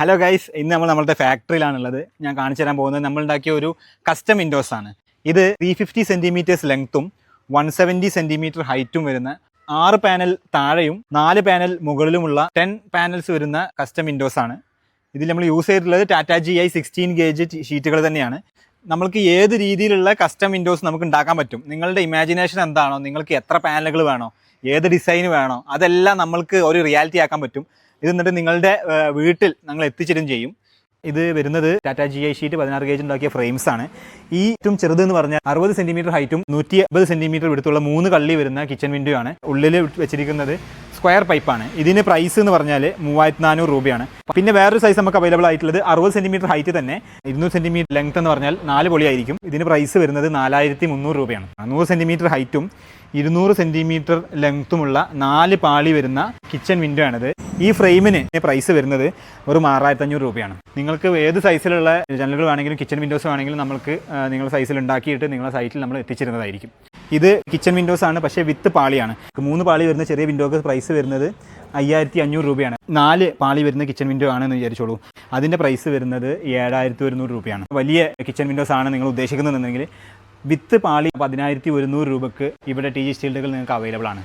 Hello guys ഇന്ന് നമ്മൾ നമ്മളുടെ ഫാക്ടറിയിലാണുള്ളത് ഞാൻ കാണിച്ചു തരാൻ പോകുന്നത് നമ്മൾ ഉണ്ടാക്കിയ ഒരു കസ്റ്റം വിൻഡോസ് ആണ്. ഇത് ത്രീ ഫിഫ്റ്റി സെന്റിമീറ്റേഴ്സ് ലെങ്ത്തും വൺ സെവന്റി സെന്റിമീറ്റർ ഹൈറ്റും വരുന്ന ആറ് പാനൽ താഴെയും നാല് പാനൽ മുകളിലുമുള്ള ടെൻ പാനൽസ് വരുന്ന കസ്റ്റം വിൻഡോസ് ആണ്. ഇതിൽ നമ്മൾ യൂസ് ചെയ്തിട്ടുള്ളത് Tata G I sixteen gauge ഷീറ്റുകൾ തന്നെയാണ്. നമ്മൾക്ക് ഏത് രീതിയിലുള്ള കസ്റ്റം വിൻഡോസ് നമുക്ക് ഉണ്ടാക്കാൻ പറ്റും? നിങ്ങളുടെ ഇമാജിനേഷൻ എന്താണോ? നിങ്ങൾക്ക് എത്ര പാനലുകൾ വേണോ? ഏത് ഡിസൈൻ വേണോ? അതെല്ലാം നമ്മൾക്ക് ഒരു റിയാലിറ്റി ആക്കാൻ പറ്റും. ഇത് എന്നിട്ട് നിങ്ങളുടെ വീട്ടിൽ ഞങ്ങൾ എത്തിച്ചിടും ചെയ്യും. ഇത് വരുന്നത് ടാറ്റ ജി ഐ ഷീറ്റ് പതിനാറ് ഗേജ് ഉണ്ടാക്കിയ ഫ്രെയിംസ് ആണ്. ഈ ഏറ്റവും ചെറുത് എന്ന് പറഞ്ഞാൽ അറുപത് സെന്റിമീറ്റർ ഹൈറ്റും നൂറ്റി അമ്പത് സെന്റിമീറ്റർ വിടുത്തുള്ള മൂന്ന് കള്ളി വരുന്ന കിച്ചൺ വിൻഡോ ആണ് ഉള്ളിൽ വെച്ചിരിക്കുന്നത് സ്ക്വയർ പൈപ്പാണ് ഇതിന് പ്രൈസ് എന്ന് പറഞ്ഞാൽ മൂവായിരത്തി നാനൂറ് രൂപയാണ്. പിന്നെ വേറൊരു സൈസ് നമുക്ക് അവൈലബിൾ ആയിട്ടുള്ളത് അറുപത് സെന്റിമീറ്റർ ഹൈറ്റ് തന്നെ. ഇരുന്നൂറ് സെന്റിമീറ്റർ ലെങ്ത് എന്ന് പറഞ്ഞാൽ നാല് പൊളിയായിരിക്കും ഇതിന് പ്രൈസ് വരുന്നത് നാലായിരത്തി മുന്നൂറ് രൂപയാണ് നൂറ് സെന്റിമീറ്റർ ഹൈറ്റും ഇരുന്നൂറ് സെന്റിമീറ്റർ ലെങ്ത്തുമുള്ള നാല് പാളി വരുന്ന കിച്ചൺ വിൻഡോ ആണിത്. ഈ ഫ്രെയിമിന് പ്രൈസ് വരുന്നത് ഒരു ആറായിരത്തി അഞ്ഞൂറ് രൂപയാണ്. നിങ്ങൾക്ക് ഏത് സൈസിലുള്ള ജനലുകൾ വേണമെങ്കിലും കിച്ചൺ വിൻഡോസ് വേണമെങ്കിലും നമുക്ക് നിങ്ങളുടെ സൈസിൽ ഉണ്ടാക്കിയിട്ട് നിങ്ങളുടെ സൈറ്റിൽ നമ്മൾ എത്തിച്ചിരുന്നതായിരിക്കും. ഇത് കിച്ചൺ വിൻഡോസ് ആണ് പക്ഷേ വിത്ത് പാളിയാണ്. മൂന്ന് പാളി വരുന്ന ചെറിയ വിൻഡോക്ക് പ്രൈസ് വരുന്നത് അയ്യായിരത്തി അഞ്ഞൂറ് രൂപയാണ്. നാല് പാളി വരുന്ന കിച്ചൺ വിൻഡോ ആണെന്ന് വിചാരിച്ചോളൂ. അതിന്റെ പ്രൈസ് വരുന്നത് ഏഴായിരത്തി ഒരുന്നൂറ് രൂപയാണ്. വലിയ കിച്ചൺ വിൻഡോസ് ആണ് നിങ്ങൾ ഉദ്ദേശിക്കുന്നതെന്നുണ്ടെങ്കിൽ വിത്ത് പാളി പതിനായിരത്തി ഒരുന്നൂറ് രൂപക്ക് ഇവിടെ ടി ജി സ്റ്റീൽഡുകൾ നിങ്ങൾക്ക് അവൈലബിൾ ആണ്.